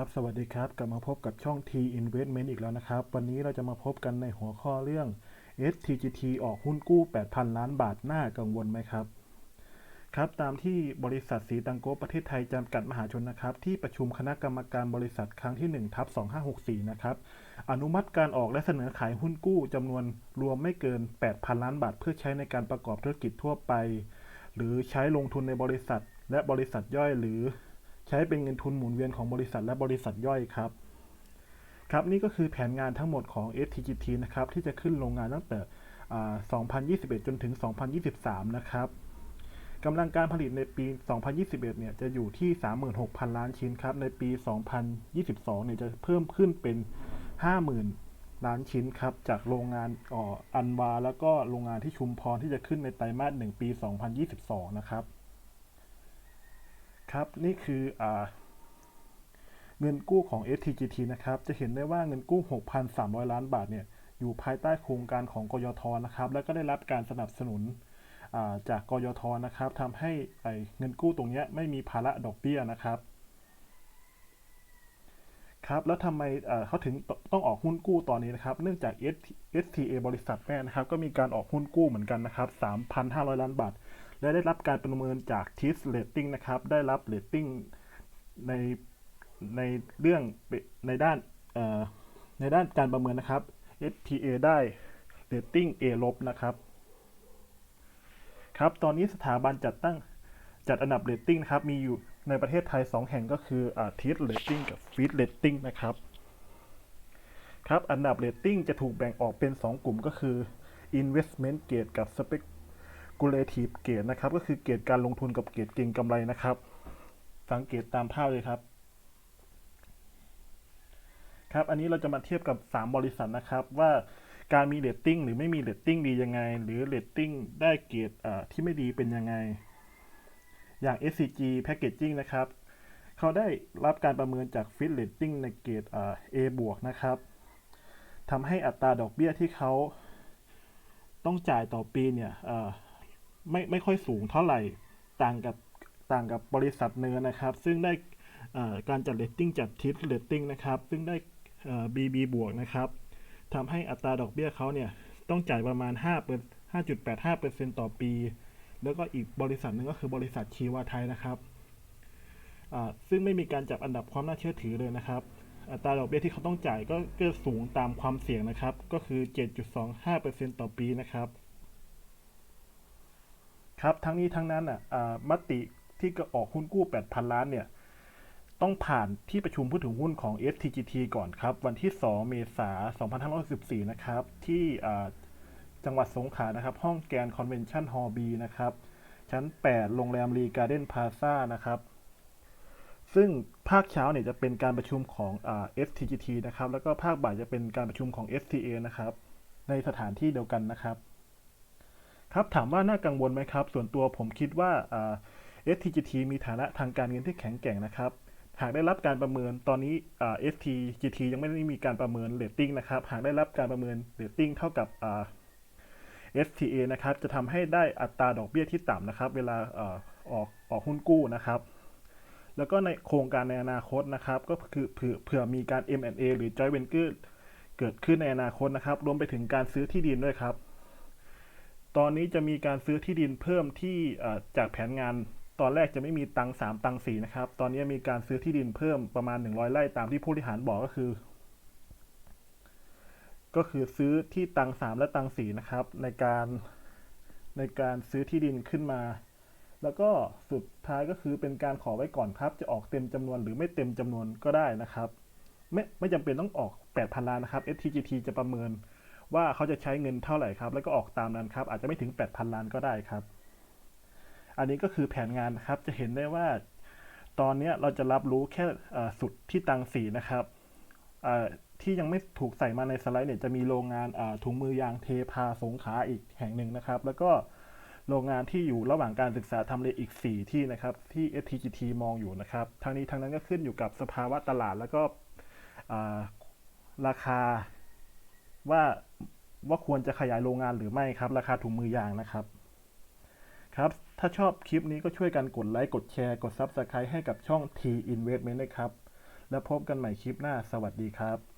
ครับสวัสดีครับ กลับมาพบกับช่อง T Investment อีกแล้วนะครับ วันนี้เราจะมาพบกันในหัวข้อเรื่อง STGT ออกหุ้นกู้ 8,000 ล้านบาทน่ากังวลไหมครับ ครับ ตามที่บริษัทสีตังโกประเทศไทยจำกัดมหาชนนะครับ ที่ประชุมคณะกรรมการบริษัทครั้งที่ 1 ทับ 2564 นะครับ อนุมัติการออกและเสนอขายหุ้นกู้จำนวนรวมไม่เกิน 8,000 ล้านบาท เพื่อใช้ในการประกอบธุรกิจทั่วไป หรือใช้ลงทุนในบริษัท และบริษัทย่อยหรือ ใช้เป็นเงินทุนหมุนเวียนของบริษัทและบริษัทย่อยครับ ครับนี่ก็คือแผนงานทั้งหมดของ STGT นะครับที่จะขึ้นโรงงานตั้งแต่อ่า2021 จนถึง 2023 นะครับกำลังการผลิตในปี 2021 เนี่ยจะอยู่ที่ 36,000 ล้านชิ้นครับ ในปี 2022 เนี่ยจะเพิ่มขึ้นเป็น 50,000 ล้านชิ้นครับ จากโรงงานอ่ออันวา แล้วก็โรงงานที่ชุมพรที่จะขึ้นในไตรมาส 1 ปี 2022 นะครับ ครับนี่คืออเงินกู้ของ STGT นะครับ จะเห็นได้ว่าเงินกู้ 6,300 ล้านบาทเนี่ยอยู่ภายใต้โครงการของกยทนะครับ แล้วก็ได้รับการสนับสนุนาจากกยทนะครับทำให้เงินกู้ตรงนี้ไม่มีภาระดอกเบี้ยนะครับ ครับแล้วทำไมเอ่อเขาถึงตต้องออกหุ้นกู้ตอนนี้นะครับ เนื่องจาก STA บริษัทแม่นะครับ ก็มีการออกหุ้นกู้เหมือนกันนะครับ 3,500 ล้านบาท และได้รับการประเมินจาก t i s Rating นะครับ ได้รับเรตติ้งในในเรื่องในด้านในด้านการประเมินนะครับ SPA ได้เรตติ้ง A ลบนะครับ ครับ ตอนนี้สถาบันจัดตั้งจัดอันดับเรตติ้งนะครับ มีอยู่ในประเทศไทย 2 แห่งก็คืออ่า t i s Rating กับ Fitch Rating นะครับ ครับ อันดับเรตติ้งจะถูกแบ่งออกเป็น 2 กลุ่มก็คือ Investment Grade กับ Speculative Grade นะครับ ก็คือเกรดการลงทุนกับเกรดเก็งกำไรนะครับ สังเกตตามภาพเลยครับ ครับ อันนี้เราจะมาเทียบกับ 3 บริษัทนะครับ ว่าการมีเรตติ้งหรือไม่มีเรตติ้งดียังไง หรือเรตติ้งได้เกรดที่ไม่ดีเป็นยังไง อย่าง SCG Packaging นะครับ เขาได้รับการประเมินจาก Fitch Rating ในเกรดอ่า A บวกนะครับทำให้อัตราดอกเบี้ยที่เขาต้องจ่ายต่อปีเนี่ย ไม่ไม่ค่อยสูงเท่าไหร่ต่างกับต่างกับบริษัทเนื้อนะครับ ซึ่งได้การจัดเรตติ้งจาก TIP Rating นะครับ ซึ่งได้ BB บวกนะครับทำให้อัตราดอกเบี้ยเขาเนี่ยต้องจ่ายประมาณ5เปอร์5.85%ต่อปี แล้วก็อีกบริษัทหนึ่งก็คือบริษัทชีวาไทยนะครับ ซึ่งไม่มีการจับอันดับความน่าเชื่อถือเลยนะครับ อัตราดอกเบี้ยที่เขาต้องจ่ายก็ก็สูงตามความเสี่ยงนะครับ ก็คือ 7.25%ต่อปีนะครับ ครับทั้งนี้ทั้งนั้นอะมติที่ออกหุ้นกู้ 8,000 ล้านเนี่ยต้องผ่านที่ประชุมผู้ถือหุ้นของ STGT ก่อนครับ วันที่ 2 เมษายน 2564 นะครับ ที่จังหวัดสงขลานะครับ ห้องแกรนคอนเวนชั่นฮอลล์บีนะครับ ชั้น 8 โรงแรมรีการ์เด้นพาซานะครับ ซึ่งภาคเช้าเนี่ยจะเป็นการประชุมของ FTGT นะครับ แล้วก็ภาคบ่ายจะเป็นการประชุมของ STA นะครับ ในสถานที่เดียวกันนะครับ ครับถามว่าน่ากังวลไหมครับ ส่วนตัวผมคิดว่าอ่า STGT มีฐานะทางการเงินที่แข็งแกร่งนะครับ หากได้รับการประเมินตอนนี้อ่า STGT ยังไม่ได้มีการประเมินเรตติ้งนะครับ หากได้รับการประเมินเรตติ้งเท่ากับอ่า STA นะครับ จะทำให้ได้อัตราดอกเบี้ยที่ต่ำนะครับ เวลาออกออกหุ้นกู้นะครับ แล้วก็ในโครงการในอนาคตนะครับ ก็คือเผื่อเผื่อมีการ M&A หรือ Joint Venture เกิดขึ้นในอนาคตนะครับ รวมไปถึงการซื้อที่ดินด้วยครับ ตอนนี้จะมีการซื้อที่ดินเพิ่มที่จากแผนงานตอนแรกจะไม่มีตังสามตังสี่นะครับ ตอนนี้มีการซื้อที่ดินเพิ่มประมาณ 100ไร่ตามที่ผู้บริหารบอกก็คือ ก็คือซื้อที่ตังสามและตังสี่นะครับ ในการในการซื้อที่ดินขึ้นมา แล้วก็สุดท้ายก็คือเป็นการขอไว้ก่อนครับ จะออกเต็มจำนวนหรือไม่เต็มจำนวนก็ได้นะครับ ไม่ไม่จำเป็นต้องออก 8,000 ล้านนะครับ STGT จะประเมิน ว่าเขาจะใช้เงินเท่าไหร่ครับ แล้วก็ออกตามนั้นครับ อาจจะไม่ถึง 8,000 ล้านก็ได้ครับ อันนี้ก็คือแผนงานนะครับ จะเห็นได้ว่า ตอนนี้เราจะรับรู้แค่สุดที่ตังสีนะครับที่ยังไม่ถูกใส่มาในสไลด์เนี่ยจะมีโรงงานถุงมือยางเทพาสงขาอีกแห่งหนึ่งนะครับ แล้วก็โรงงานที่อยู่ระหว่างการศึกษาทำเลอีก 4 ที่นะครับ ที่ STGT มองอยู่นะครับทางนี้ทางนั้นก็ขึ้นอยู่กับสภาวะตลาดแล้วก็ราคา ว่าว่าควรจะขยายโรงงานหรือไม่ครับ ราคาถุงมือยางนะครับ ครับ ถ้าชอบคลิปนี้ก็ช่วยกันกดไลค์กดแชร์ กด Subscribe ให้กับช่อง T Investment ด้ครับ แล้วพบกันใหม่คลิปหน้าสวัสดีครับ